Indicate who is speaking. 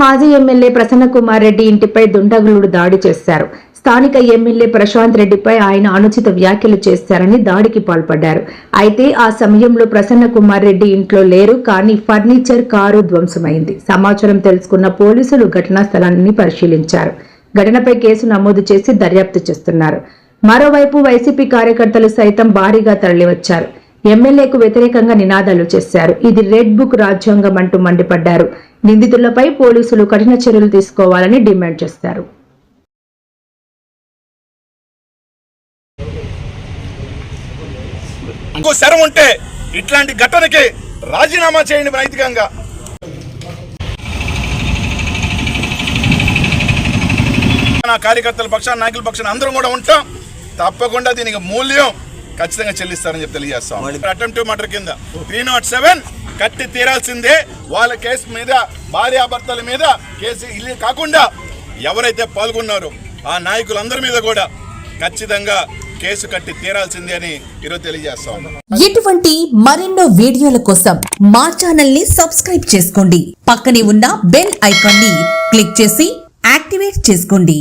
Speaker 1: మాజీ ఎమ్మెల్యే ప్రసన్న కుమార్ రెడ్డి ఇంటిపై దుండగులు దాడి చేశారు. స్థానిక ఎమ్మెల్యే ప్రశాంత్ రెడ్డిపై ఆయన అనుచిత వ్యాఖ్యలు చేశారని దాడికి పాల్పడ్డారు. అయితే ఆ సమయంలో ప్రసన్న కుమార్ రెడ్డి ఇంట్లో లేరు కానీ ఫర్నిచర్ కారు ధ్వంసమైంది. సమాచారం తెలుసుకున్న పోలీసులు ఘటనా స్థలాన్ని పరిశీలించారు. ఘటనపై కేసు నమోదు చేసి దర్యాప్తు చేస్తున్నారు. మరోవైపు వైసీపీ కార్యకర్తలు సైతం భారీగా తరలివచ్చారు. ఎమ్మెల్యేకు వ్యతిరేకంగా నినాదాలు చేశారు. ఇది రెడ్ బుక్ రాజ్యాంగం అంటూ మండిపడ్డారు. నిందితులపై పోలీసులు కఠిన చర్యలు తీసుకోవాలని డిమాండ్ చేశారు
Speaker 2: ఇంకో శరం ఉంటే ఇట్లాంటి ఘటనకి రాజీనామా చేయండి నైతికంగా. నా కార్యకర్తల పక్షాన నాయకుల పక్షాన అందరం కూడా ఉంటాం. తప్పకుండా దీనికి మూల్యం ఖచ్చితంగా చెల్లిస్తారని చెప్పి తెలియజేస్తాం. అటెంప్ట్ మర్డర్ కింద త్రీ నాట్ సెవెన్ కట్టి తీరాల్సిందే. వాళ్ళ కేసు మీద భార్యాభర్తల మీద కేసు ఇల్లు కాకుండా ఎవరైతే పాల్గొన్నారో ఆ నాయకులందరి మీద కూడా ఖచ్చితంగా కేసు కట్టి తీరాల్సిందే అని ఈరోజు తెలియజేస్తాం.
Speaker 3: ఇటువంటి మరెన్నో వీడియోల కోసం మా ఛానల్ని సబ్స్క్రైబ్ చేసుకోండి. పక్కనే ఉన్న బెల్ ఐకాన్ని క్లిక్ చేసి యాక్టివేట్ చేసుకోండి.